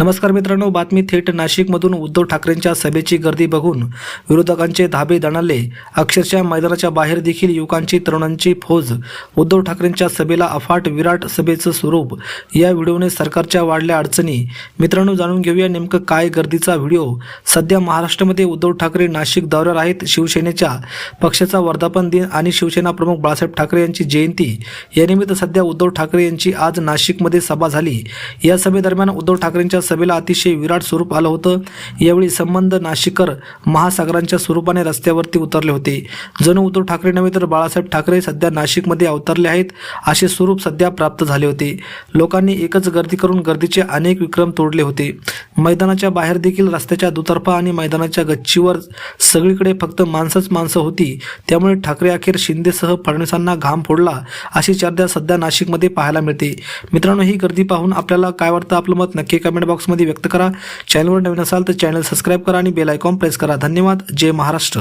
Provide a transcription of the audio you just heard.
नमस्कार मित्रांनो बातमी थेट नाशिकमधून उद्धव ठाकरेंच्या सभेची गर्दी बघून विरोधकांचे धाबे दणाले. अक्षरशः मैदानाच्या बाहेर देखील युवकांची तरुणांची फौज उद्धव ठाकरेंच्या सभेला अफाट विराट सभेचं स्वरूप. या व्हिडिओने सरकारच्या वाढल्या अडचणी. मित्रांनो जाणून घेऊया नेमकं काय गर्दीचा व्हिडिओ. सध्या महाराष्ट्रामध्ये उद्धव ठाकरे नाशिक दौऱ्यावर आहेत. शिवसेनेच्या पक्षाचा वर्धापन दिन आणि शिवसेना प्रमुख बाळासाहेब ठाकरे यांची जयंती. यानिमित्त सध्या उद्धव ठाकरे यांची आज नाशिकमध्ये सभा झाली. या सभेदरम्यान उद्धव ठाकरेंच्या सभेला अतिशय विराट स्वरूप आलं होतं. यावेळी संबंध नाशिकर महासागरांच्या स्वरूपाने रस्त्यावरती उतरले होते. जणू उद्धव ठाकरे नव्हे तर बाळासाहेब ठाकरे सध्या नाशिकमध्ये अवतरले आहेत असे स्वरूप सध्या प्राप्त झाले होते. लोकांनी एकच गर्दी करून गर्दीचे अनेक विक्रम तोडले होते. मैदानाच्या बाहेर देखील रस्त्याच्या दुतर्फा आणि मैदानाच्या गच्चीवर सगळीकडे फक्त माणसंच माणसं होती. त्यामुळे ठाकरे अखेर शिंदेसह फडणवीसांना घाम फोडला अशी चर्चा सध्या नाशिकमध्ये पाहायला मिळते. मित्रांनो ही गर्दी पाहून आपल्याला काय वाटतं आपलं मत नक्की कमेंट बॉक्समध्ये व्यक्त करा. चॅनलवर नवीन असाल तर चॅनल सबस्क्राईब करा आणि बेल आयकॉन प्रेस करा. धन्यवाद. जय महाराष्ट्र.